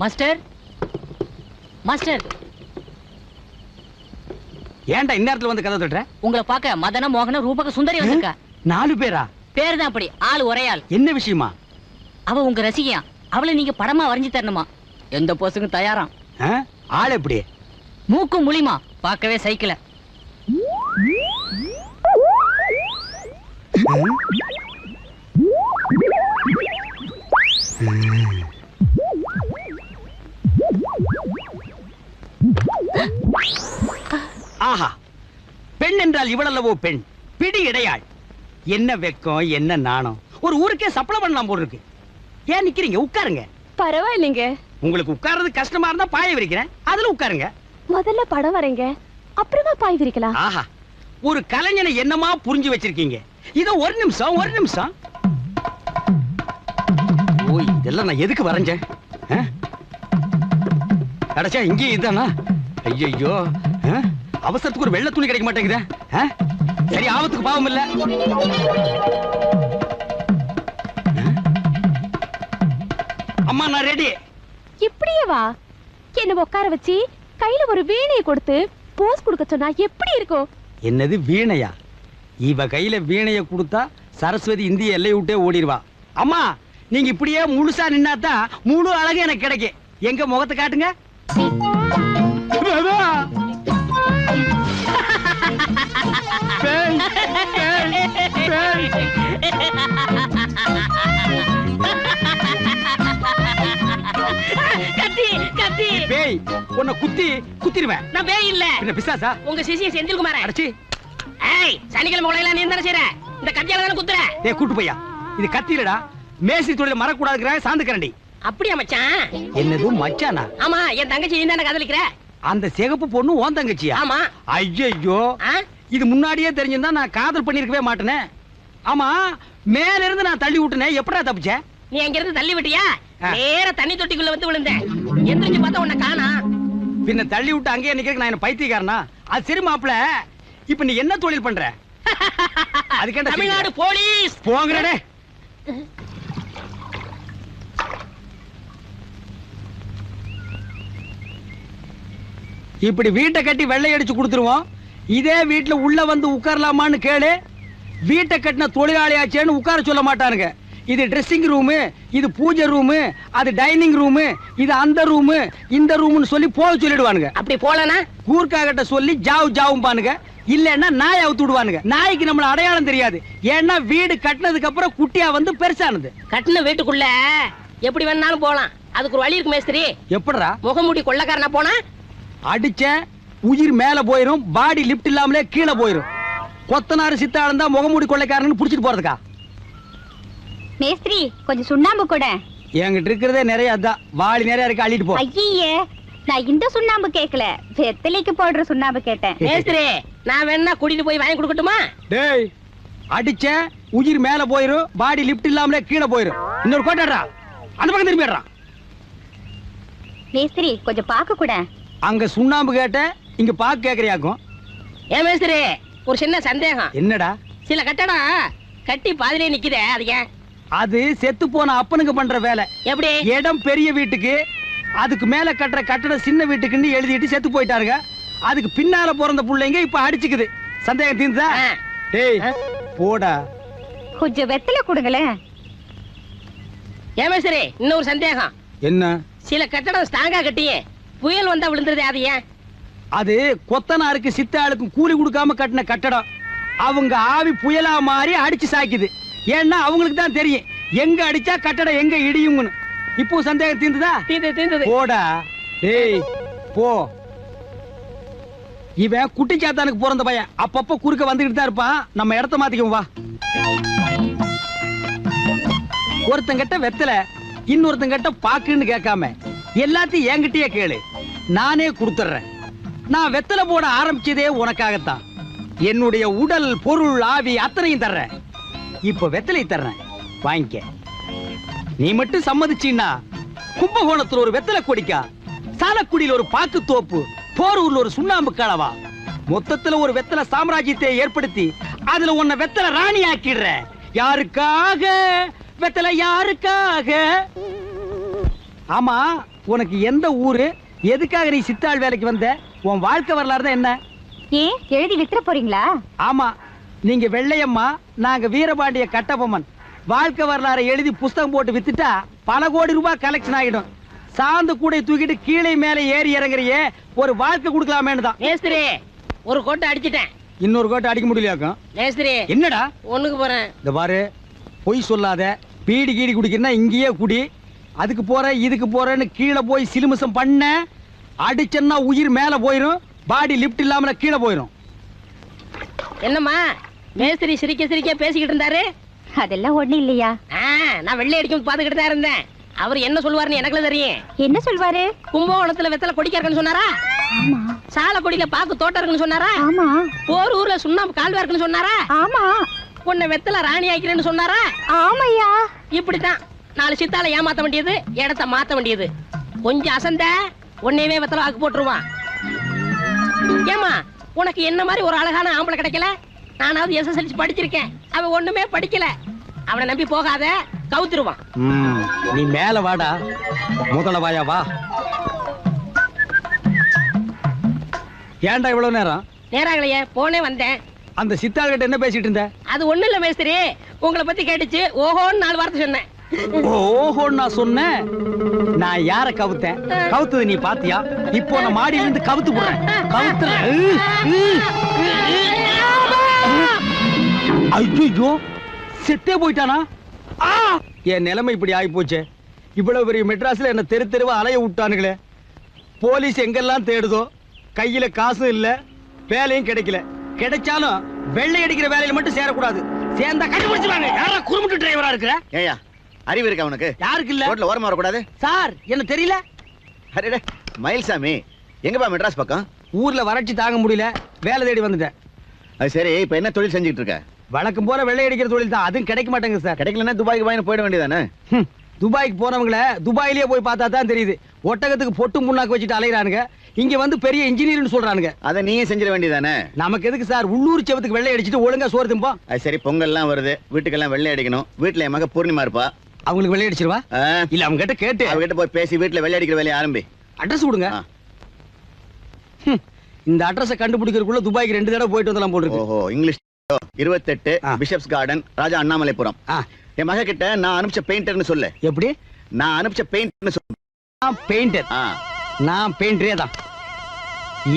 Master? Master. ஏன்டா இந்நேரத்துல வந்து கதை தட்டுற உங்களை பார்க்க மதன மோகன ரூபக சுந்தரி வந்திருக்கா? நாலு பேரா? பேர் தான் அப்படி ஆள் ஒரே ஆள். என்ன விஷயமா? அவ உங்க ரசிகையா? அவளை நீங்க படமா வரைஞ்சு தரணுமா? எந்த போஸுங்க தயாராம்? ஆள் எப்படி? மூக்கு முழிமா? பார்க்கவே சைக்கிள. ஆஹா. பெண் என்றால் இவளல்லவோ பெண். பிடி இடையாள். என்ன வெக்கம் என்ன நாணம். ஒரு ஊருக்கே சப்பளை பண்ணலாம் போல இருக்கு. ஏன் நிக்கிறீங்க? உட்காருங்க. பரவாயில்லைங்க. உங்களுக்கு உட்கார்றது கஷ்டமா இருந்தா பாய விரிக்கிறேன். அதுல உட்காருங்க. முதல்ல படம் வரைங்க. அப்புறமா பாய் விரிக்கலாம். ஆஹா. ஒரு கலைஞனை என்னமா புரிஞ்சு வச்சிருக்கீங்க? இதோ ஒரு நிமிஷம் ஒரு நிமிஷம். ஓ இதெல்லாம் நான் எதுக்கு வரைஞ்சேன்? அடச்சா இங்கே இதானா? ஐயோ அவசரத்துக்கு ஒரு வெள்ளை துணி கிடைக்க மாட்டேங்குதே? சரி ஆபத்துக்கு பாவம் இல்ல? அம்மா நான் ரெடி இப்படியே வா. என்ன உட்கார வச்சு கையில ஒரு வீணையை கொடுத்து போஸ் கொடுக்க சொன்னா எப்படி இருக்கும்? என்னது வீணையா? இவ கையில வீணைய கொடுத்தா சரஸ்வதி இந்திய எல்லை விட்டே ஓடிடுவா. அம்மா நீங்க இப்படியே முழுசா நின்னாதான் முழு அழகு எனக்கு கிடைக்கும். எங்க முகத்தை காட்டுங்க. கத்தி கத்தி. பேய். உன்னை குத்தி குத்திடுவேன். நான் பேய் இல்ல. என்ன பிசாசா? உங்க சிசிய செந்தில்குமார. அடைச்சி. ஏய் சனிக்கிழமை உலகம் நீ தானே செய்யற இந்த கத்தியால தானே குத்துற? ஏ கூட்டு பையா இது கத்திலடா மேசி தொழில மறக்கூடாதுங்கிற சாந்து கரண்டி அப்படியா மச்சான்? என்னது மச்சானா? ஆமா என் தங்கச்சி நீ தானே காதலிக்கிற? அந்த சிகப்பு பொண்ணு ஓன் தங்கச்சியா? ஆமா. ஐயோ? இது முன்னாடியே தெரிஞ்சிருந்தா நான் காதல் பண்ணிருக்கவே மாட்டேனே. ஆமா மேல இருந்து நான் தள்ளி விட்டுனே எப்படா தப்பிச்சேன் நீ அங்க இருந்து தள்ளி விட்டியா. நேர தண்ணி தொட்டிக்குள்ள வந்து விழுந்தேன். எந்திரிச்சு பார்த்தா உன்னை காணா. பின்ன தள்ளி விட்டு அங்கேயே நிக்கிறதுக்கு நான் என்ன பைத்தியக்காரனா? அது சரி மாப்பிள இப்ப நீ என்ன தொழில் பண்ற? அதுக்கேண்டா தமிழ்நாடு போலீஸ். போங்கடே இப்படி வீட்டை கட்டி வெள்ளை அடிச்சு கொடுத்துருவோம். இதே வீட்டுல உள்ள வந்து உட்காரலாமான்னு கேளு. வீட்டை கட்டின தொழிலாளியாச்சேன்னு உட்கார சொல்ல மாட்டானுங்க. இது ட்ரெஸ்ஸிங் ரூமு இது பூஜை ரூமு அது டைனிங் ரூமு இது அந்த ரூமு இந்த ரூம்னு சொல்லி போக சொல்லிடுவானுங்க. அப்படி போலனா? கூர்க்காகிட்ட சொல்லி ஜாவு ஜாவும் பானுங்க இல்லன்னா நாய் அவுத்து விடுவானுங்க. நாய்க்கு நம்மள அடையாளம் தெரியாது. ஏன்னா வீடு கட்டினதுக்கு அப்புறம் குட்டியா வந்து பெருசானது. கட்டின வீட்டுக்குள்ள எப்படி வேணாலும் போலாம். அதுக்கு ஒரு வழி இருக்கு மேஸ்திரி. எப்படிடா? முகமூடி கொள்ளக்காரனா போனா அடிச்ச உயிர் மேல போயிரும் பாடி லிப்ட் இல்லாமலே கீழே போயிரும். கொத்தனாரு சித்தாளம் தான் முகமூடி கொள்ளைக்காரன்னு புடிச்சிட்டு போறதுக்கா? மேஸ்திரி கொஞ்சம் சுண்ணாம்பு கூட. என்கிட்ட இருக்கிறதே நிறைய அதான். வாளி நிறைய இருக்கு அள்ளிட்டு போ. ஐயே நான் இந்த சுண்ணாம்பு கேக்கல வெத்தலைக்கு போடுற சுண்ணாம்பு கேட்டேன். மேஸ்திரி நான் வேணா கூட்டிட்டு போய் வாங்கி கொடுக்கட்டுமா? டேய் அடிச்ச உயிர் மேல போயிரும் பாடி லிப்ட் இல்லாமலே கீழே போயிரும். இன்னொரு கோட்டாடுறா அந்த பக்கம் திரும்பிடுறா மேஸ்திரி கொஞ்சம் பார்க்க கூட. அங்க சுண்ணாம்பு கேட்ட இங்க பாக்கு கேக்குறியாக்கும். ஏன் மேஸ்திரி ஒரு சின்ன சந்தேகம். என்னடா? சில கட்டடம் கட்டி பாதிலே நிக்குதே அது ஏன்? அது செத்து போன அப்பனுக்கு பண்ற வேலை. எப்படி? இடம் பெரிய வீட்டுக்கு அதுக்கு மேல கட்டுற கட்டடம் சின்ன வீட்டுக்குன்னு எழுதிட்டு செத்து போயிட்டாருங்க. அதுக்கு பின்னால பிறந்த புள்ளைங்க இப்ப அடிச்சுக்குது. சந்தேகம் தீர்ந்தா. டேய். போடா. கொஞ்சம் வெத்தலை கொடுங்களேன். ஏன் மேஸ்திரி இன்னொரு சந்தேகம். என்ன? சில கட்டடம் ஸ்ட்ராங்கா கட்டியே. புயல் வந்தா விழுந்துருதே அது ஏன்? அது கொத்தனாருக்கு சித்தாளுக்கும் கூலி கொடுக்காம கட்டின கட்டடம். அவங்க ஆவி புயலா மாறி அடிச்சு சாய்க்குது. ஏன்னா அவங்களுக்கு தான் தெரியும். எங்க அடிச்சா கட்டடம் எங்க இடியுங்கன்னு இப்போ சந்தேகம் தீர்ந்துதா தீந்தது தீந்தது. போடா. டேய் போ. இவன் குட்டி சாத்தானுக்கு பிறந்த பையன். அப்பப்ப குறுக்க வந்துகிட்டு தான் இருப்பான். நம்ம இடத்த மாத்திக்குவோம் வா. ஒருத்தங்கிட்ட வெத்தல இன்னொருத்தங்கிட்ட பாக்குன்னு கேட்காம. எல்லாத்தையும் என்கிட்டயே கேளு. நானே கொடுத்துட்றேன். நான் வெத்தலை போட ஆரம்பிச்சதே உனக்காகத்தான். என்னுடைய உடல் பொருள் ஆவி அத்தனையும் தர்றேன். இப்ப வெத்தலை தர்றேன். வாங்கிக்க. நீ மட்டும் சம்மதிச்சின்னா கும்பகோணத்துல ஒரு வெத்தலை கொடிக்கா சாலக்குடியில் ஒரு பாக்கு தோப்பு போரூர்ல ஒரு சுண்ணாம்பு கலவா. மொத்தத்துல ஒரு வெத்தலை சாம்ராஜ்யத்தை ஏற்படுத்தி அதுல உன்னை வெத்தலை ராணி ஆக்கிடுற யாருக்காக? வெத்தலை யாருக்காக? ஆமா உனக்கு எந்த ஊரு? எதுக்காக நீ சித்தாள் வேலைக்கு வந்த? உன் வாழ்க்கை வரலாறு தான் என்ன? ஏன்? எழுதி விட்டுற போறீங்களா? ஆமா. நீங்க வெள்ளையம்மா நாங்க வீரபாண்டிய கட்டபொம்மன். வாழ்க்கை வரலாறை எழுதி புஸ்தகம் போட்டு வித்துட்டா பல கோடி ரூபாய் கலெக்ஷன் ஆகிடும். சாந்து கூடை தூக்கிட்டு கீழே மேலே ஏறி இறங்குறியே ஒரு வாழ்க்கை கொடுக்கலாமேன்னு தான். மேஸ்திரி ஒரு கோட்டை அடிச்சிட்டேன். இன்னொரு கோட்டை அடிக்க முடியலையாக்கும் மேஸ்திரி என்னடா? ஒண்ணுக்கு போறேன். இந்த பாரு பொய் சொல்லாத பீடி கீடி குடிக்கிறனா இங்கேயே குடி. அதுக்கு போற இதுக்கு போறேன்னு கீழே போய் சிலுமிசம் பண்ண அடிச்சன்னா உயிர் மேல போயிரும் பாடி லிஃப்ட் இல்லாமல கீழே போயிரும். என்னம்மா மேஸ்திரி சிரிக்க சிரிக்க பேசிக்கிட்டு இருந்தாரு? அதெல்லாம் ஒண்ணு இல்லையா? ஆ, நான் வெள்ளை அடிக்கும் பாத்துக்கிட்டு தான் இருந்தேன். அவர் என்ன சொல்லுவாருன்னு எனக்கு தெரியும். என்ன சொல்வாரு? கும்பகோணத்துல வெத்தலை கொடிக்க இருக்குன்னு சொன்னாரா? ஆமா. சாலக்கொடியில பாக்கு தோட்டம் இருக்குன்னு சொன்னாரா? ஆமா. போர் ஊர்ல சுண்ணாம்பு கால்வா இருக்குன்னு சொன்னாரா? ஆமா. உன்னை வெத்தலை ராணி ஆக்கிறேன்னு சொன்னாரா? ஆமையா. இப்படித்தான். நாலு சித்தால ஏமாத்த வேண்டியது இடத்த மாத்த வேண்டியது. கொஞ்சம் அசந்த உன்னையவே வெத்தலை ஆக்கு போட்டுருவான். ஏமா உனக்கு என்ன மாதிரி ஒரு அழகான ஆம்பளை கிடைக்கல? நானாவது எஸ்எஸ்எல்சி படிச்சிருக்கேன். அவன் ஒண்ணுமே படிக்கல. அவனை நம்பி போகாத கவுத்துருவான். நீ மேல வாடா. முதல்ல வாயா வா. ஏன்டா இவ்வளவு நேரம்? நேராகலையே போனே வந்தேன். அந்த சித்தாள்கிட்ட என்ன பேசிட்டு இருந்த? அது ஒண்ணு இல்ல மேஸ்திரி. உங்களை பத்தி கேட்டுச்சு. ஓஹோன்னு நாலு வார்த்தை சொன்னேன். ஓஹோ நான் சொன்னேன். நான் யார கவுத்தேன்? கவுத்தது நீ பாத்தியா? இப்போ நான் மாடியில இருந்து கவுத்து போடுறேன் கவுத்துறேன் ஐயோ செத்தே போயிட்டானா? ஆ! என் நிலைமை இப்படி ஆகி போச்சே. இவ்வளவு பெரிய மெட்ராஸ்ல என்ன தெரு தெருவா அலைய விட்டானுங்களே. போலீஸ் எங்கெல்லாம் தேடுதோ கையில காசும் இல்ல வேலையும் கிடைக்கல. கிடைச்சாலும் வெள்ளை அடிக்கிற வேலையில மட்டும் சேரக்கூடாது. சேர்ந்தா கண்டுபிடிச்சுவாங்க யாரா குறுமுட்டு டிரைவரா இருக்கிற? ஏயா அறிவு இருக்கா உனக்கு? யாருக்கு இல்ல? ரோட்ல ஓரமா வரக்கூடாது. சார் என்ன தெரியல? அரே மயில்சாமி எங்கப்பா மெட்ராஸ் பக்கம்? ஊர்ல வறட்சி தாங்க முடியல வேலை தேடி வந்துட்டேன். அது சரி இப்ப என்ன தொழில் செஞ்சுட்டு இருக்க? வழக்கம் போற வெள்ளை அடிக்கிற தொழில் தான் அதுவும் கிடைக்க மாட்டேங்குது சார். கிடைக்கலன்னா துபாய்க்கு வாங்கி போயிட வேண்டியதானே? ஹம், துபாய்க்கு போனவங்கள துபாயிலேயே போய் பார்த்தா தான் தெரியுது. ஒட்டகத்துக்கு பொட்டும் புண்ணாக்கு வச்சுட்டு அலையிறானுங்க. இங்க வந்து பெரிய இன்ஜினியர்னு சொல்றானுங்க. அதை நீயே செஞ்சிட வேண்டியதானே? நமக்கு எதுக்கு சார் உள்ளூர் செவத்துக்கு வெள்ளை அடிச்சிட்டு ஒழுங்கா சோறு திம்போம்? அது சரி பொங்கல்லாம் வருது வீட்டுக்கெல்லாம் வெள்ளை அடிக்கணும். வீட்டுல என் மக பூர்ணிமா இருப்பா. அவங்களுக்கு ஆ, இல்ல அவங்க கிட்ட. கேட்டு அவகிட்ட போய் பேசி வீட்டுல வெள்ளை அடிக்கிற வேலையை ஆரம்பி. அட்ரஸ் கொடுங்க. இந்த அட்ரஸை கண்டுபிடிக்கிறதுக்குள்ள துபாய்க்கு ரெண்டு தடவை போயிட்டு வந்தலாம் போல் இருக்கு. ஓஹோ இங்கிலீஷ் இருபத்தெட்டு. Bishop's Garden Raja Annamalaipuram. என் மக கிட்ட நான் அனுப்பிச்ச பெயிண்டர்னு சொல்லு. எப்படி? நான் அனுப்பிச்ச பெயிண்டர்னு சொல்லு. பெயிண்டர் நான் பெயிண்டரே தான்.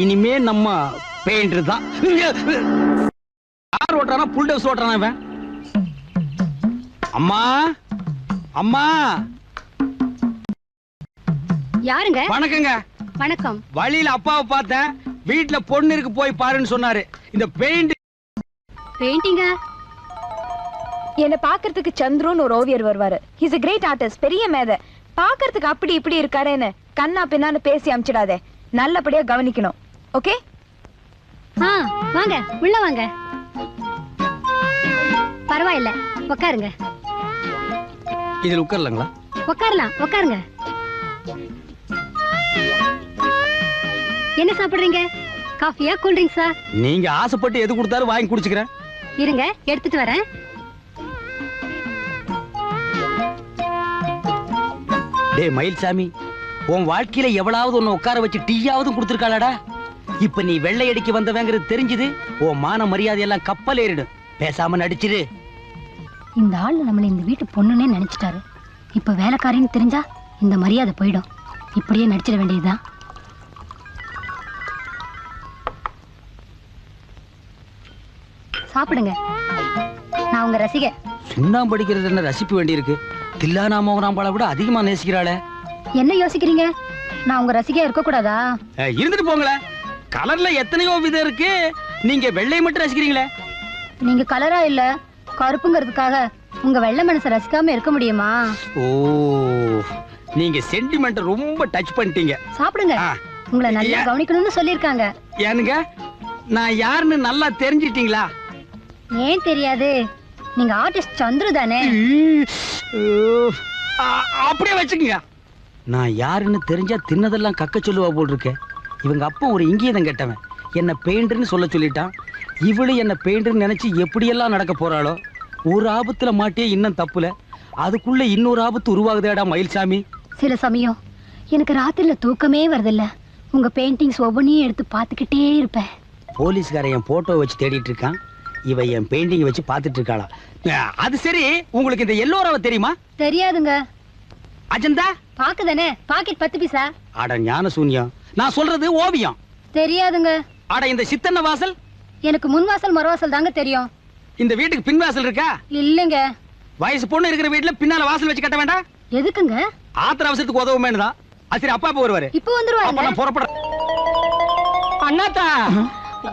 இனிமே நம்ம பெயிண்டர் தான். யார் ஓட்டுறானா புல் டவுஸ் ஓட்டுறானா இவன்? அம்மா! அம்மா. யாருங்க? வணக்கங்க. வணக்கம். வழியில அப்பாவை பார்த்தேன். வீட்டுல பொண்ணு இருக்கு போய் பாருன்னு சொன்னாரு. இந்த பெயிண்ட் பெயிண்டிங்கா? என்ன பாக்குறதுக்கு சந்துருன்னு ஒரு ஓவியர் வருவாரு. இஸ் a கிரேட் ஆர்டிஸ்ட் பெரிய மேதை. பாக்குறதுக்கு அப்படி இப்படி இருக்காரேன்னு கண்ணா பின்னான்னு பேசி அமிச்சிடாதே. நல்லபடியா கவனிக்கணும். ஓகே? ஆ வாங்க உள்ள வாங்க. பரவாயில்ல உட்காருங்க இதுல உட்கார்லங்களா? உட்காரலாம் உட்காருங்க. என்ன சாப்பிடுறீங்க? காஃபியா கூல் ட்ரிங்க்ஸா நீங்க ஆசைப்பட்டு எது கொடுத்தாலும் வாங்கி குடிச்சுக்கிறேன். இருங்க எடுத்துட்டு வரேன். டேய் மயில்சாமி உன் வாழ்க்கையில எவ்வளவு உன்னை உட்கார வச்சு டீயாவது கொடுத்துருக்காளடா? இப்ப நீ வெள்ளை அடிக்க வந்தவங்கிறது தெரிஞ்சது உன் மான மரியாதை எல்லாம் கப்பல் ஏறிடும் பேசாம நடிச்சிரு. இந்த ஆள் நம்மளை இந்த வீட்டு பொண்ணுன்னே நினைச்சிட்டாரு. இப்ப வேலைக்காரின்னு தெரிஞ்சா இந்த மரியாதை போயிடும். இப்படியே நடிச்சிட வேண்டியதுதான். சாப்பிடுங்க. நான் உங்க ரசிகை சுண்ணாம்பு அடிக்கிறது என்ன ரசிப்பு வேண்டியிருக்கு தில்லானா மோகனாம்பாளை விட அதிகமா நேசிக்கிறாளே. என்ன யோசிக்கிறீங்க? நான் உங்க ரசிகையா இருக்க கூடாதா? இருந்துட்டு போங்களேன் கலர்ல எத்தனையோ விதம் இருக்கு. நீங்க வெள்ளை மட்டும் ரசிக்கிறீங்களே. நீங்க கலரா இல்ல கருப்புங்கிறதுக்காக உங்க வெள்ளை மனசை ரசிக்காம இருக்க முடியுமா? ஓ நீங்க சென்டிமெண்ட் ரொம்ப டச் பண்ணிட்டீங்க. சாப்பிடுங்க. உங்களை நல்லா? கவனிக்கணும்னு சொல்லியிருக்காங்க. ஏனுங்க நான் யாருன்னு நல்லா தெரிஞ்சிட்டீங்களா? ஏன் தெரியாது? நீங்க ஆர்டிஸ்ட் சந்துரு தானே. அப்படியே வச்சுக்கோங்க. நான் யாருன்னு தெரிஞ்சா தின்னதெல்லாம் கக்க சொல்லுவா போல் இருக்கே. இவங்க அப்பா ஒரு இங்கீதம் கெட்டவன். என்ன பெயிண்டர்னு சொல்ல சொல்லிட்டான். இவளு என்ன பெயிண்டர்னு நினைச்சு எப்படியெல்லாம் நடக்க போறாளோ ஒரு ஆபத்துல மாட்டியே இன்னும் தப்புல. அதுக்குள்ள இன்னொரு ஆபத்து உருவாகுதேடா மயில்சாமி. சில சமயம் எனக்கு ராத்திரில தூக்கமே வரதில்ல. உங்க பெயிண்டிங்ஸ் ஒவ்வொன்றையும் எடுத்து பார்த்துக்கிட்டே இருப்பேன். போலீஸ்காரன் என் போட்டோ வச்சு தேடிட்டு இருக்கான். இவ என் பெயிண்டிங் வச்சு பார்த்துட்டு இருக்காளா. அது சரி உங்களுக்கு இந்த எல்லோரவ தெரியுமா? தெரியாதுங்க. அஜந்தா? பாக்குதானே பாக்கெட் பத்து பைசா? அட ஞான சூன்யம் நான் சொல்றது ஓவியம். தெரியாதுங்க. அட இந்த சித்தன்ன வாசல்? எனக்கு முன் வாசல் மறுவாசல் தாங்க தெரியும். இந்த வீட்டுக்கு பின் வாசல் இருக்கா? இல்லைங்க. வயசு பொண்ணு இருக்கிற வீட்டுல பின்னால வாசல் வச்சு கட்ட வேண்டாம்? எதுக்குங்க? ஆத்திர அவசரத்துக்கு உதவுமேனு தான் சரி அப்பா அப்பா வருவாரு. இப்போ அப்ப வந்துருவாங்க நான் புறப்படுறேன். அண்ணாத்தா!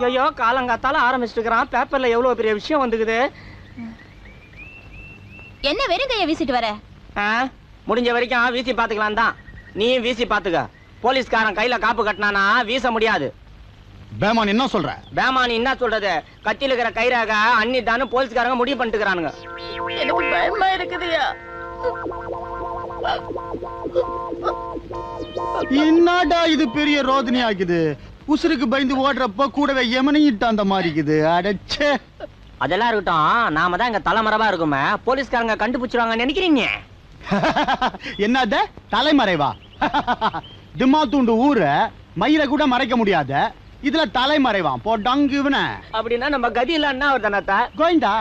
ஐயோ காலங்காத்தால ஆரம்பிச்சிருக்கிறான். பேப்பர்ல எவ்வளவு பெரிய விஷயம் வந்துக்குது? என்ன வெறுங்கைய வீசிட்டு வர? ஆ, முடிஞ்ச வரைக்கும் வீசி பாத்துக்கலாம் தான் நீ வீசி பாத்துக்க போலீஸ்காரன் கையில காப்பு கட்டினானா வீச முடியாது. பேமான் என்ன சொல்ற? பேமானி என்ன சொல்றது? கத்தியில இருக்கிற கைராக அன்னி தானு போலீஸ்காரங்க முடிவு பண்ணிட்டுக்கிறானுங்க. எனக்கு பயமா இருக்குதுயா? என்னடா இது பெரிய ரோதனை ஆகுது? உசுருக்கு பயந்து ஓடுறப்ப கூடவே எமனையிட்டு அந்த மாதிரி இருக்குது. அடச்சே அதெல்லாம் இருக்கட்டும். நாம தான் இங்க தலைமறைவா இருக்குமே. போலீஸ்காரங்க கண்டுபிடிச்சிருவாங்கன்னு நினைக்கிறீங்க. என்னத? தலைமறைவா? திம்மா தூண்டு ஊர மயிரை கூட மறைக்க முடியாத? இதுல தலைமறைவான் போட்டாங்க இவன. அப்படின்னா நம்ம கதி இல்லன்னா அவர் தானத்தா? கோவிந்தா.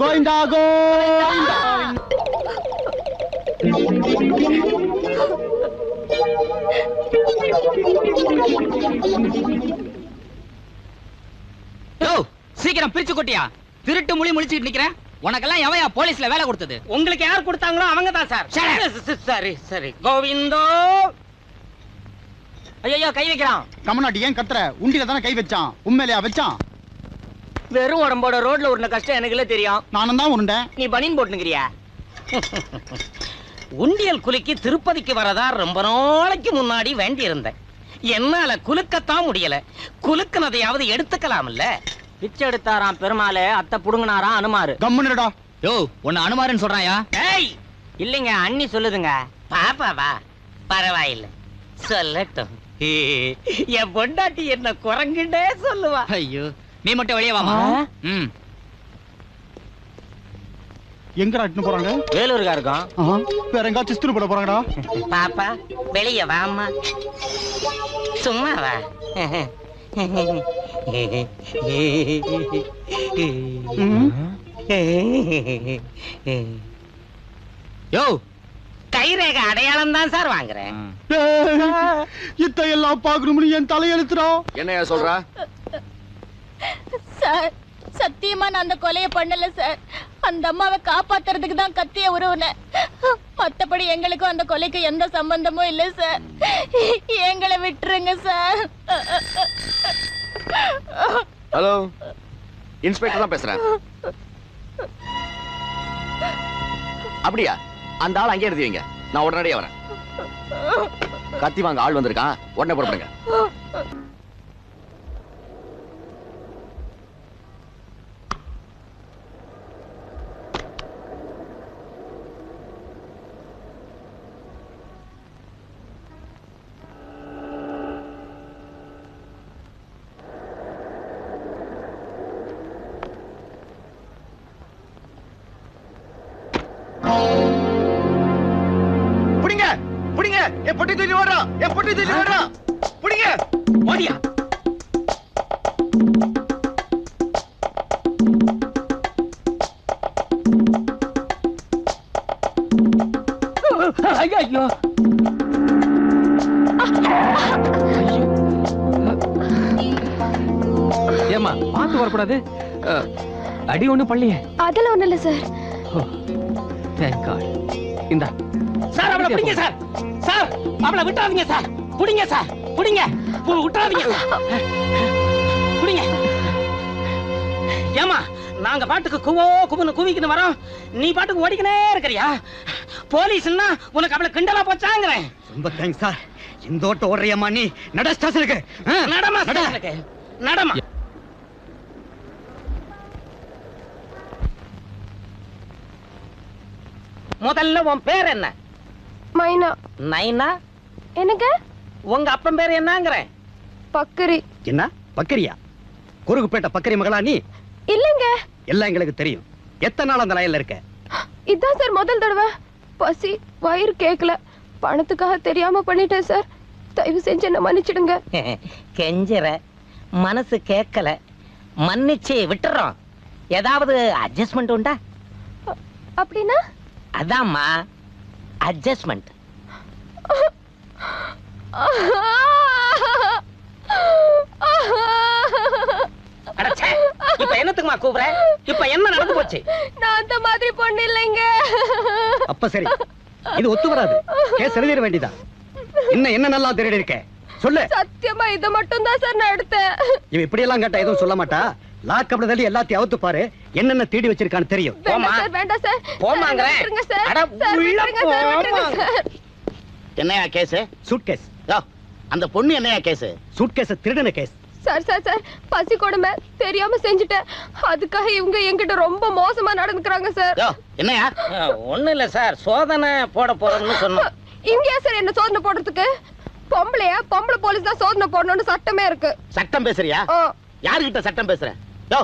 கோவிந்தா யோ சீக்கிரம் பிரிச்சு கொட்டியா? திருட்டு மொழி முழிச்சுட்டு நிக்கிறேன் உனக்கெல்லாம் எவையா போலீஸ்ல வேலை கொடுத்தது? உங்களுக்கு யார் கொடுத்தாங்களோ அவங்க தான் சார் சரி சரி. கோவிந்தோ ஐயோ கை வைக்கிறான். கமநாட்டி ஏன் கத்துற? உண்டியில தானே கை வச்சான். உண்மையிலையா வச்சான்? வெறும் உடம்போட ரோட்ல உருண்ட கஷ்டம் எனக்கு இல்ல தெரியும். நானும் தான் உருண்டேன். நீ பனின் போட்டுக்கிறியா உண்டியல் குலுக்கி திருப்பதிக்கு வரதா ரொம்ப நாளைக்கு முன்னாடி வேண்டி இருந்தேன் என்னால குலுக்கத்தான் முடியல. குலுக்குனதையாவது எடுத்துக்கலாம்ல. பிச்சை எடுத்தாராம் பெருமாளு அத்தை புடுங்கினாராம் அனுமாரு. கம்முன்னுடா யோ உன்னை அனுமாருன்னு சொல்றாயா? ஏய் இல்லைங்க அண்ணி சொல்லுதுங்க. பாப்பாவா? பரவாயில்ல. சொல்லட்டும். என் பொண்டாட்டி என்ன குரங்குண்டே சொல்லுவா. ஐயோ நீ மட்டும் வெளியே வாமா. ம். எங்கடா இட்டுன்னு போறாங்க? வேலூருக்கா இருக்கும். ஆஹா, வேற எங்கா சிஸ்திரி போட போறாங்கடா. பாப்பா வெளிய வாம்மா. சும்மா வா யோ கைரேக அடையாளம் தான் சார் வாங்குறேன். டேய், இத்த எல்லாம் பாக்கணும்னு என் தலையெழுத்துறா? என்னையா சொல்றா? சார் சத்தியமா நான் அந்த கொலைய பண்ணல சார். அந்த அம்மாவை காப்பாத்துறதுக்கு தான் கத்திய உருவுனேன் மத்தபடி எங்களுக்கும் அந்த கொலைக்கு எந்த சம்பந்தமும் இல்ல சார். எங்களை விட்டுருங்க சார். ஹலோ இன்ஸ்பெக்டர் தான் பேசுறேன் அப்படியா? அந்த ஆள் அங்கே எழுதி வைங்க. நான் உடனடியே வரேன். கத்தி வாங்க ஆள் வந்திருக்கான். உடனே புறப்படுங்க. என் பொட்டி தூக்கி ஓடுறான் என் பொட்டி தூக்கி ஓடுறான் புடிங்க ஓடியா ஐயோ. ஏமா பார்த்து வரக்கூடாது. அடி ஒண்ணு பள்ளியே அதெல்லாம் ஒண்ணும் இல்ல சார். தேங்க் காட் இந்தா. சார் அவளை பிடிங்க சார். சார் அவளை விட்டாதீங்க சார். புடிங்க சார் புடிங்க. விட்டாதீங்க. புடிங்க. ஏமா நாங்க பாட்டுக்கு குவோ குவுன்னு குவிக்கின்னு வரோம். நீ பாட்டுக்கு ஓடிக்கினே இருக்கிறியா? போலீஸ்னா உனக்கு அவளை கிண்டலா போச்சாங்கிறேன். ரொம்ப தேங்க்ஸ் சார். இந்த ஓட்ட ஓடுறியம்மா நீ. நட ஸ்டேஷனுக்கு நடமா நட. ஸ்டேஷனுக்கு. நடமா? முதல்ல உன் பேர் என்ன? மைனா. நைனா எனக்கு உங்க அப்பன் பேர் என்னங்கிறேன் பக்கரி. என்ன? பக்கரியா? குறுகுப்பேட்டை பக்கரி மகளா நீ? இல்லங்க. எல்லாம் எங்களுக்கு தெரியும். எத்தனை நாள் அந்த லைன்ல இருக்க? இதான் சார் முதல் தடவை. பசி வயிறு கேக்கல. பணத்துக்காக தெரியாம பண்ணிட்டேன் சார். தயவு செஞ்சு என்ன மன்னிச்சிடுங்க. கெஞ்சற. மனசு கேட்கல மன்னிச்சு விட்டுறோம். ஏதாவது அட்ஜஸ்ட்மெண்ட் உண்டா? அப்படின்னா? அதாம்மா. அட்ஜஸ்ட்மெண்ட். அடச்சே இப்ப என்னத்துக்குமா கூப்பிடுற இப்ப என்ன நடந்து போச்சு? நான் அந்த மாதிரி பொண்ணு இல்லைங்க. அப்ப சரி. இது ஒத்து வராது. கேஸ் எழுதிட வேண்டியதா? இன்னும் என்ன நல்லா திருடி இருக்க? சொல்லு. சத்தியமா இதை மட்டும் தான் சார் நான் எடுத்தேன். இவ இப்படி எல்லாம் கேட்டா எதுவும் சொல்ல மாட்டா? லாக்கப்ல தள்ளி எல்லாத்தையும் அவுத்து பாரு. என்னென்ன தேடி வச்சிருக்கான்னு தெரியும். போம்மா. வேண்டாம் சார். வேண்டாம் சார் அட, உள்ள. சார். என்னையா கேஸ் சூட்கேஸ் அந்த பொண்ணு என்னையா கேஸ் சூட்கேஸ திருடின கேஸ் சார் சார் சார். பசி கொடுமை. தெரியாம செஞ்சுட்டேன். அதுக்காக இவங்க என்கிட்ட ரொம்ப மோசமா நடந்துக்கிறாங்க சார். என்னையா? ஒண்ணு இல்ல சார். சோதனை போட போறோம்னு சொன்னோம். இங்கயா சார் என்ன சோதனை போடுறதுக்கு? பொம்பளையா? பொம்பளை போலீஸ் தான் சோதனை போடணும்னு சட்டமே இருக்கு. சட்டம் பேசுறியா? யாருகிட்ட சட்டம் பேசுற? யோ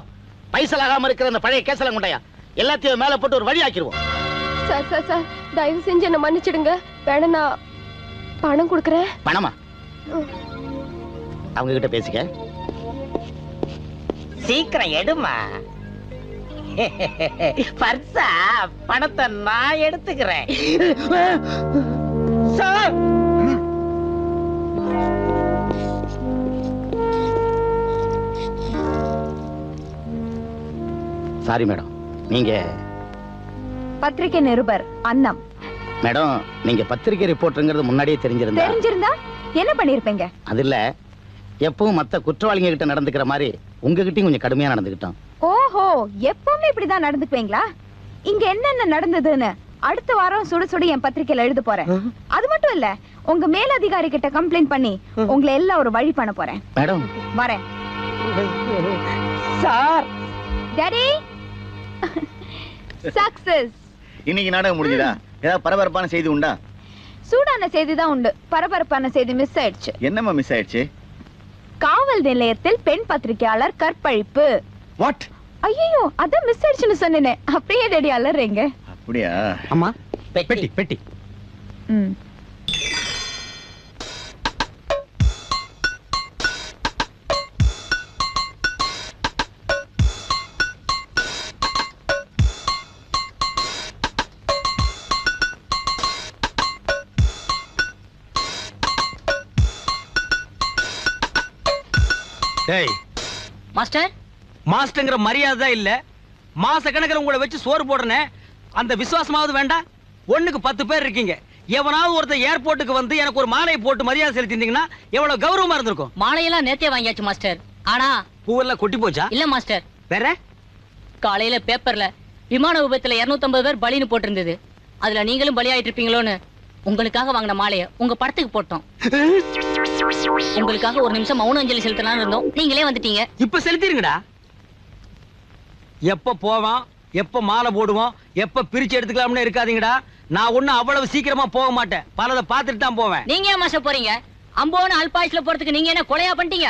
பைசலாகாம இருக்கிற அந்த பழைய கேசலாம் கொண்டாயா? எல்லாத்தையும் மேல போட்டு ஒரு வழி ஆக்கிடுவோம் சார் சார் சார் தயவு செஞ்சு என்ன மன்னிச்சிடுங்க. வேணா நான் பணம் கொடுக்குறேன். பணமா? அவங்க கிட்ட பேசிக்க சீக்கிரம் எடுமா. பர்சா பணத்தை நான் எடுத்துக்கிறேன். சார்! சாரி மேடம் நீங்க பத்திரிகை நிருபர் அன்னம். மேடம் நீங்க பத்திரிகை ரிப்போர்ட்டுங்கிறது முன்னாடியே தெரிஞ்சிருந்தா தெரிஞ்சிருந்தா என்ன பண்ணிருப்பீங்க? அது இல்ல. எப்பவும் மத்த குற்றவாளிங்க கிட்ட நடந்துக்கிற மாதிரி உங்ககிட்டயும் கொஞ்சம் கடுமையா நடந்துக்கிட்டோம். ஓஹோ எப்பவுமே இப்படிதான் நடந்துக்குவீங்களா? இங்க என்னென்ன நடந்ததுன்னு அடுத்த வாரம் சுட சுட என் பத்திரிக்கையில எழுத போறேன். அது மட்டும் இல்ல உங்க மேலதிகாரி கிட்ட கம்ப்ளைண்ட் பண்ணி உங்களை எல்லாம் ஒரு வழி பண்ண போறேன். மேடம் வரேன். சார். டாடி சக்சஸ் இன்னைக்கு நாடகம் முடிஞ்சுதா? ஏதாவது பரபரப்பான செய்தி உண்டா? சூடான செய்தி தான் உண்டு. பரபரப்பான செய்தி மிஸ் ஆயிடுச்சு. என்னம்மா மிஸ் ஆயிடுச்சு? காவல் நிலையத்தில் பெண் பத்திரிகையாளர் கற்பழிப்பு. வாட் ஐயோ அதான் மிஸ் ஆயிடுச்சுன்னு சொன்னேனே. அப்படியே டேடி அலறீங்க அப்படியா? அம்மா. பெட்டி பெட்டி. ம். டேய். மாஸ்டர்? மாஸ்டர்ங்கிற மரியாதை தான் இல்ல. மாச கணக்கில் உங்களை வச்சு சோறு போடுறனே. அந்த விசுவாசமாவது வேண்டாம். ஒண்ணுக்கு பத்து பேர் இருக்கீங்க. எவனாவது ஒருத்தர் ஏர்போர்ட்டுக்கு வந்து எனக்கு ஒரு மாலையை போட்டு மரியாதை செலுத்திருந்தீங்கன்னா எவ்வளவு கௌரவமா இருந்திருக்கும்? மாலையெல்லாம் நேத்தே வாங்கியாச்சு மாஸ்டர். ஆனா பூவெல்லாம் கொட்டி போச்சா? இல்ல மாஸ்டர். வேற? காலையில பேப்பர்ல விமான விபத்துல 250 பேர் பலின்னு போட்டிருந்தது. அதுல நீங்களும் பலியாயிட்டு இருப்பீங்களோன்னு உங்களுக்காக வாங்கின மாலைய உங்க படத்துக்கு போட்டோம். உங்களுக்காக ஒரு நிமிஷம் மௌன அஞ்சலி செலுத்தலாம்னு இருந்தோம். நீங்களே வந்துட்டீங்க. இப்ப செலுத்திருங்கடா. எப்ப போவோம் எப்ப மாலை போடுவோம் எப்ப பிரிச்சு எடுத்துக்கலாம்னு இருக்காதீங்கடா. நான் ஒண்ணும் அவ்வளவு சீக்கிரமா போக மாட்டேன். பலதை பார்த்துட்டு தான் போவேன். நீங்க மாஸ்டர் போறீங்க? அம்போன்னு அல்பாயுஸ்ல போறதுக்கு நீங்க என்ன கொலையா பண்ணிட்டீங்க?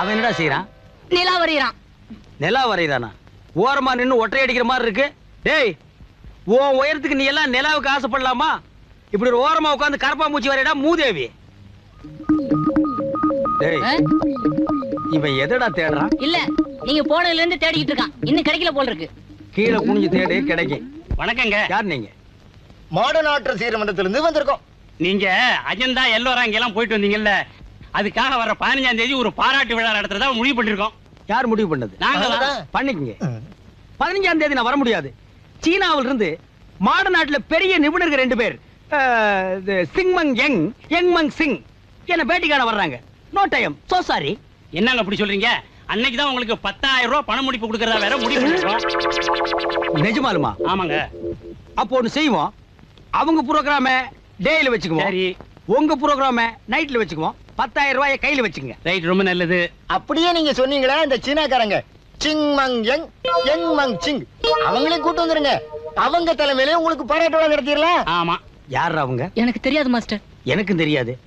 அவன் என்னடா செய்யறான் நிலா வரையறான். நிலா வரைதானா ஓரமா நின்னு ஒற்றை அடிக்கிற மாதிரி இருக்கு. டேய் உன் உயரத்துக்கு நீ எல்லாம் நிலாவுக்கு ஆசைப்படலாமா? இப்படி ஒரு ஓரமா உட்கார்ந்து கரப்பாம்பூச்சி வரையடா மூதேவி? இவன் எதடா தேடுறான் இல்ல நீங்க போனதுல இருந்து தேடிக்கிட்டு இருக்கான். இன்னும் கிடைக்கல போல இருக்கு. கீழே குனிஞ்சு தேடு கிடைக்கும். வணக்கங்க. யார் நீங்க? மாடர்ன் ஆற்றல் சீரமன்றத்திலிருந்து வந்திருக்கோம். நீங்க அஜந்தா எல்லோரா இங்கெல்லாம் போயிட்டு வந்தீங்கல்ல அதுக்காக வர பதினஞ்சாம் தேதி ஒரு பாராட்டு விழா நடத்துறதா முடிவு பண்ணிருக்கோம். யார் முடிவு பண்ணது? நாங்களா பண்ணிக்கங்க. பதினஞ்சாம் தேதி நான் வர முடியாது. சீனாவில இருந்து மாட நாட்டுல பெரிய நிபுணர்கள் ரெண்டு பேர். சிங்மங் யங் யங்மங் சிங். என்ன பேட்டி காண வர்றாங்க? நோ டைம் சோ சாரி என்னங்க அப்படி சொல்றீங்க? அன்னைக்கு தான் உங்களுக்கு பத்தாயிரம் ரூபாய் பண முடிப்பு கொடுக்கறதா வேற முடிவு நிஜமாலுமா? ஆமாங்க. அப்போ ஒண்ணு செய்வோம். அவங்க ப்ரோக்ராம டேல வச்சுக்குவோம். சரி. உங்க ப்ரோக்ராம நைட்ல வச்சுக்குவோம். பத்தாயிரம் ரூபாய கையில வச்சுக்கங்க. ரைட் ரொம்ப நல்லது. அப்படியே நீங்க சொன்னீங்களா இந்த சீனாக்காரங்க. Sing Mang Yang Yang Mang Sing. அவங்களே கூட்டு வந்துருங்க. அவங்க தலைமையிலே உங்களுக்கு பாராட்டு நடத்திடலாம். ஆமா. யார் அவங்க? எனக்கு தெரியாது மாஸ்டர். எனக்கும் தெரியாது.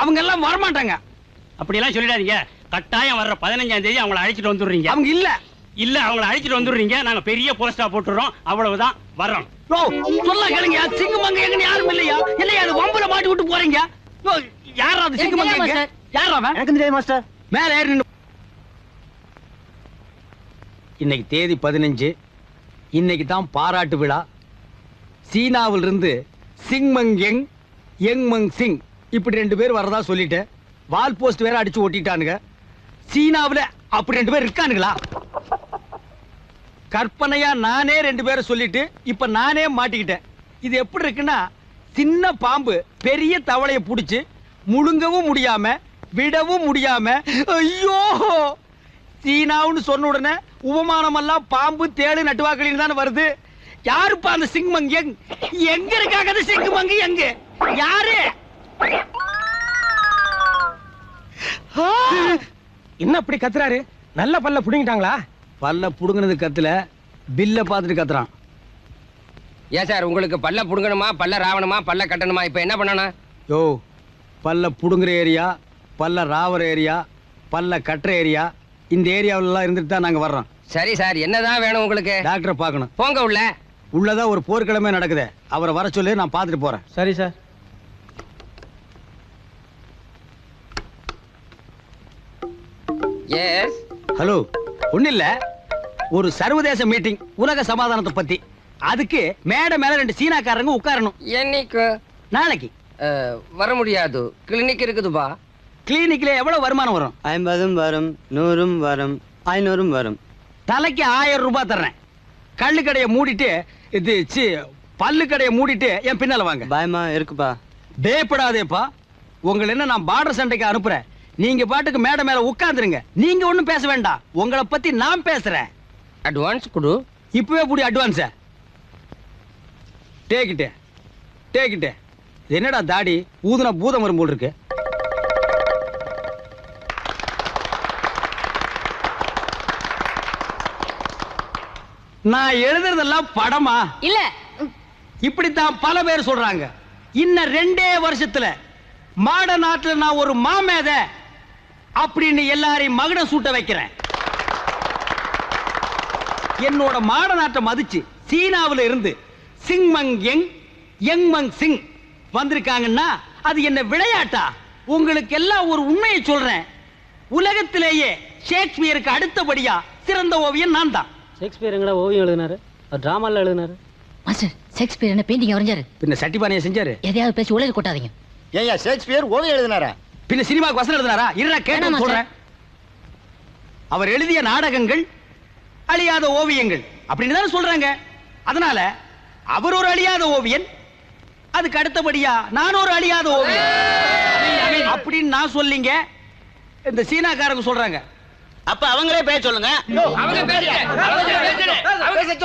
அவங்க எல்லாம் வரமாட்டாங்க. அப்படியெல்லாம் சொல்லிடாதீங்க. கட்டாயம் வர்ற பதினஞ்சாம் தேதி அவங்கள அழைச்சிட்டு வந்துடுறீங்க. அவங்க இல்ல. இல்ல அவங்கள அழைச்சிட்டு வந்துடுறீங்க. நாங்க பெரிய போஸ்டா போட்டுறோம் அவ்வளவுதான் வர்றோம். சொல்ல கேளுங்க. சிங்கமங்க எங்கன்னு யாரும் இல்லையா? இல்லையா அது வம்புல மாட்டி விட்டு போறீங்க? யாரா அது சிங்கமங்க. யாரா அவன்? எனக்கு தெரியாது மாஸ்டர். மேல ஏறி நின்னு. இன்னைக்கு தேதி பதினஞ்சு. இன்னைக்கு தான் பாராட்டு விழா. சீனாவில் இருந்து சிங்மங் யங் யங் மங் சிங். இப்படி ரெண்டு பேர் வரதா சொல்லிட்டேன் வால் போஸ்ட் வேற அடிச்சு ஒட்டிட்டானுங்க. சீனாவுல அப்படி ரெண்டு பேர் இருக்கானுங்களா? கற்பனையா நானே ரெண்டு பேரை சொல்லிட்டு இப்ப நானே மாட்டிக்கிட்டேன். இது எப்படி இருக்குன்னா சின்ன பாம்பு பெரிய தவளைய புடிச்சு முழுங்கவும் முடியாம விடவும் முடியாம ஐயோ! சீனாவுன்னு சொன்ன உடனே உபமானம் எல்லாம் பாம்பு தேடு நட்டுவாக்களின்னு தானே வருது. யாருப்பா அந்த சிங்மங் எங் எங்க இருக்காங்க அந்த சிங்மங்கு? எங்க? யாரு? என்ன அப்படி கத்துறாரு? நல்ல பல்ல புடிங்கிட்டாங்களா? பல்ல புடுங்கினது கத்துல பில்ல பார்த்துட்டு கத்துறான். ஏன் சார் உங்களுக்கு பல்ல புடுங்கணுமா? பல்ல ராவணுமா? பல்ல கட்டணுமா? இப்ப என்ன பண்ணணும்? யோ பல்ல புடுங்குற ஏரியா பல்ல ராவற ஏரியா பல்ல கட்டுற ஏரியா இந்த ஏரியாவிலலாம் இருந்துட்டு தான் நாங்க வர்றோம். சரி சார் என்னதான் வேணும் உங்களுக்கு? டாக்டரை பார்க்கணும். போங்க உள்ள. உள்ளதா ஒரு போர்க்கிழமை நடக்குது. அவரை வர சொல்லி நான் பார்த்துட்டு போறேன். சரி சார். எஸ் ஹலோ ஒண்ணு இல்ல ஒரு சர்வதேச மீட்டிங் உலக சமாதானத்தை பத்தி. அதுக்கு மேடை மேல ரெண்டு சீனாக்காரங்க உட்காரணும். என்னைக்கு? நாளைக்கு. வர முடியாது. கிளினிக் இருக்குதுப்பா கிளினிக்ல எவ்வளவு வருமானம் வரும்? ஐம்பதும் வரும் நூறும் வரும் ஐநூறும் வரும். தலைக்கு ஆயிரம் ரூபாய் தர்றேன். கள்ளு கடையை மூடிட்டு இது சி பல்லு கடையை மூடிட்டு என் பின்னால வாங்க. பயமா இருக்குப்பா. பயப்படாதேப்பா. உங்களை என்ன நான் பார்டர் சண்டைக்கு அனுப்புறேன். நீங்க பாட்டுக்கு மேடை மேல உட்கார்ந்துருங்க. நீங்க ஒண்ணும் பேச வேண்டாம். உங்களை பத்தி நான் பேசுறேன். அட்வான்ஸ் கொடு. இப்பவே புடி அட்வான்ஸ டேக்கிட்டு டேக்கிட்டு என்னடா தாடி? ஊதுனா பூதம் வரும் போல் இருக்கு. நான் எழுதுறதெல்லாம் படமா? இல்ல. இப்படித்தான் பல பேர் சொல்றாங்க. இன்னும் ரெண்டே வருஷத்துல மாட நாட்டுல நான் ஒரு மாமேத. அப்படின்னு எல்லாரையும் மகுடம் சூட்ட வைக்கிறேன். என்னோட மாட நாட்டை மதிச்சு சீனாவுல இருந்து சிங்மங் யங் யங் மங் சிங் வந்திருக்காங்கன்னா அது என்ன விளையாட்டா? உங்களுக்கு எல்லாம் ஒரு உண்மையை சொல்றேன். உலகத்திலேயே ஷேக்ஸ்பியருக்கு அடுத்தபடியா சிறந்த ஓவியன் நான் தான். ஷேக்ஸ்பியர் எங்கடா ஓவியம் எழுதினாரு? டிராமால எழுதினாரு. மாஸ்டர் ஷேக்ஸ்பியர் என்ன பெயிண்டிங் வரைஞ்சாரு பின்ன சட்டிபானையை செஞ்சாரு? எதையாவது பேசி உலக கொட்டாதீங்க. ஏய்யா ஷேக்ஸ்பியர் ஓவியம் எழுதினாரா? பின்ன சினிமாக்கு வசனம் எழுதினாரா? இருடா கேட்டு சொல்றேன் அவர் எழுதிய நாடகங்கள் அழியாத ஓவியங்கள் அப்படின்னு தானே சொல்றாங்க. அதனால அவர் ஒரு அழியாத ஓவியன் அதுக்கு அடுத்தபடியா நான் ஒரு அழியாத ஓவியன். அப்படின்னு நான் சொல்லிங்க. இந்த சீனாக்காரங்க சொல்றாங்க. அப்ப அவங்களே பேச சொல்லுங்க.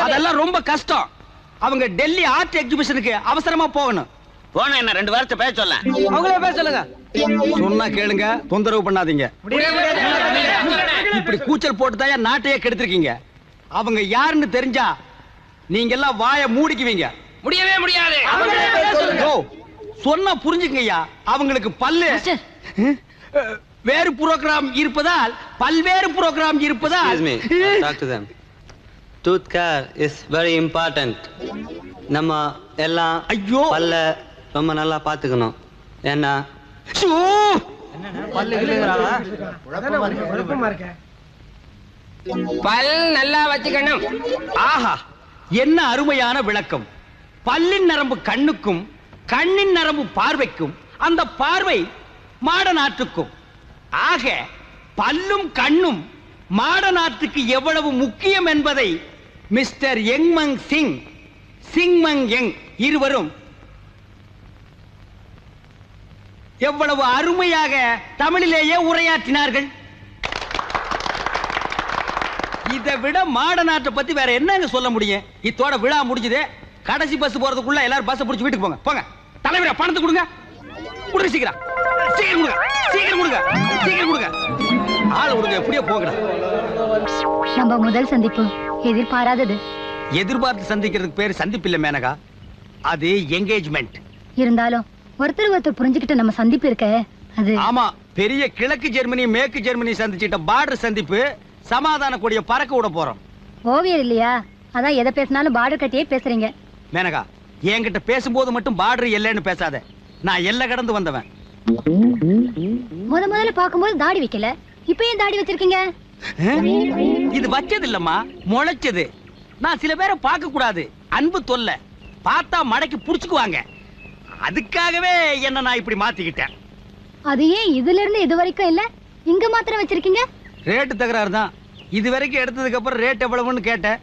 அதெல்லாம் ரொம்ப கஷ்டம். அவங்க டெல்லி ஆர்ட் எக்ஸிபிஷனுக்கு அவசரமா போகணும். போன என்ன ரெண்டு வாரத்தை பேச சொல்ல. அவங்களே பேச சொல்லுங்க. சொன்னா கேளுங்க தொந்தரவு பண்ணாதீங்க. இப்படி கூச்சல் போட்டு தான் நாட்டையே கெடுத்திருக்கீங்க. அவங்க யாருன்னு தெரிஞ்சா நீங்க எல்லாம் வாய மூடிக்குவீங்க. முடியவே முடியாது. சொன்னா புரிஞ்சுக்கங்கய்யா. அவங்களுக்கு பல்லு. வேறு புரோகிராம் இருப்பதால் பல்வேறு புரோகிராம் இருப்பதால். Tooth care is very important நம்ம எல்லாம் ஐயோ. பல்ல ரொம்ப நல்லா பாத்துக்கணும். ஏன்னா சோ! பல் நல்லா வச்சுக்கணும். ஆஹா என்ன அருமையான விளக்கம். பல்லின் நரம்பு கண்ணுக்கும் கண்ணின் நரம்பு பார்வைக்கும் அந்த பார்வை மாட நாட்டுக்கும் ஆக பல்லும் கண்ணும் மாட நாட்டுக்கு எவ்வளவு முக்கியம் என்பதை மிஸ்டர் யங்மங் சிங் சிங்மங் யங் இருவரும் எவ்வளவு அருமையாக தமிழிலேயே உரையாற்றினார்கள். இதை விட மாட நாட்டை பத்தி வேற என்னங்க சொல்ல முடியும்? இத்தோட விழா முடிஞ்சது. கடைசி பஸ் போறதுக்குள்ள எல்லாரும் பஸ் பிடிச்சி வீட்டுக்கு போங்க. போங்க. தலைவரா பணத்தை கொடுங்க. கொடுங்க சீக்கிரம். சீக்கிரம் கொடுங்க. சீக்கிரம் கொடுங்க. சீக்கிரம் கொடுங்க. ஆளை கொடுங்க எப்படியோ போங்கடா. நம்ம முதல் சந்திப்பு எதிர்பாராதது. எதிர்பார்த்து சந்திக்கிறதுக்கு பேர் சந்திப்பு இல்ல மேனகா. அது என்கேஜ்மெண்ட் இருந்தாலும் ஒருத்தர் ஒருத்தர் புரிஞ்சுக்கிட்ட நம்ம சந்திப்பு இருக்க? அது ஆமா பெரிய கிழக்கு ஜெர்மனி மேற்கு ஜெர்மனி சந்திச்சிட்ட பார்டர் சந்திப்பு சமாதான கொடிய பறக்க விட போறோம். ஓவியர் இல்லையா? அதான் எதை பேசினாலும் பார்டர் கட்டியே பேசுறீங்க. மேனகா என்கிட்ட பேசும்போது மட்டும் பார்டர் எல்லைன்னு பேசாத. நான் எல்லை கடந்து வந்தவன். முத முதல்ல பார்க்கும்போது தாடி வைக்கல. இப்ப ஏன் தாடி வச்சிருக்கீங்க? இது வச்சது இல்லம்மா முளைச்சது. நான் சில பேரை பார்க்க கூடாது அன்பு தொல்லை. பார்த்தா மடக்கி புடிச்சுக்குவாங்க. அதுக்காகவே என்ன நான் இப்படி மாத்திக்கிட்டேன். அது ஏன் இதுல இருந்து இது வரைக்கும் இல்ல? இங்க மாத்திரம் வச்சிருக்கீங்க? ரேட்டு தகராறு தான். இது வரைக்கும் எடுத்ததுக்கு அப்புறம் ரேட் எவ்வளவுன்னு கேட்டேன்.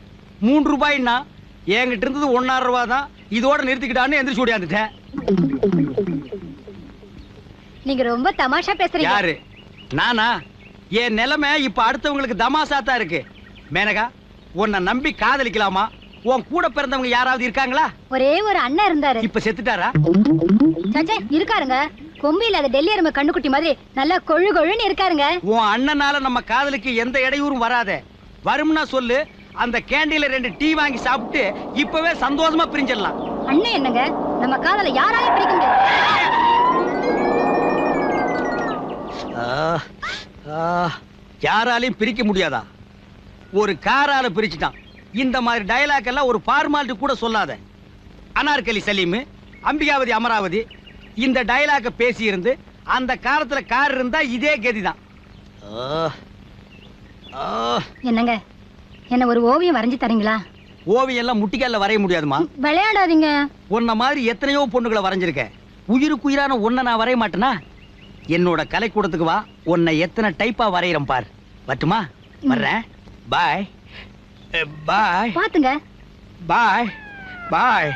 மூன்று ரூபாய்னா என்கிட்ட இருந்தது ஒன்னாயிரம் ரூபாய் தான். இதோட நிறுத்திக்கிட்டான்னு எந்திரிச்சு ஓடியாந்துட்டேன். நீங்க ரொம்ப தமாஷா பேசுறீங்க. யாரு? நானா? என் நிலைமை இப்ப அடுத்தவங்களுக்கு தமாசா தான் இருக்கு. மேனகா உன்னை நம்பி காதலிக்கலாமா? உன் கூட பிறந்தவங்க யாராவது இருக்காங்களா? ஒரே ஒரு அண்ணன் இருந்தாரு. இப்ப செத்துட்டாரா? சச்சே இருக்காருங்க. கொம்பு இல்லாத டெல்லி எருமை கண்ணுக்குட்டி மாதிரி நல்லா கொழு கொழுன்னு இருக்காருங்க. உன் அண்ணனால நம்ம காதலுக்கு எந்த இடையூறும் வராதே. வரும்னா சொல்லு அந்த கேண்டீன்ல ரெண்டு டீ வாங்கி சாப்பிட்டு இப்பவே சந்தோஷமா பிரிஞ்சிடலாம். அண்ணன் என்னங்க? நம்ம காதல யாராலையும் பிடிக்க முடியாது. யாராலையும் பிரிக்க முடியாதா? ஒரு காரால பிரிச்சுட்டான். இந்த மாதிரி டயலாக் எல்லாம் ஒரு ஃபார்மாலிட்டி கூட சொல்லாத. அனார்கலி சலீம் அம்பிகாவதி அமராவதி இந்த டயலாக்க பேசி இருந்து அந்த காலத்துல கார் இருந்தா இதே கதிதான். என்னங்க? என்ன ஒரு ஓவியம் வரைஞ்சு தரீங்களா? ஓவியம் எல்லாம் முட்டிக்கால வரைய முடியாதுமா? விளையாடாதீங்க. உன்ன மாதிரி எத்தனையோ பொண்ணுகளை வரைஞ்சிருக்கேன் உயிருக்குயிரான உன்னை நான் வரைய மாட்டேனா? என்னோட கலைக்கூடத்துக்கு வா. உன்னை எத்தனை டைப்பா வரைகிறேன் பார். வரட்டுமா? வர்றேன். பாய் பாய். பாத்துங்க. பாய். பாய்.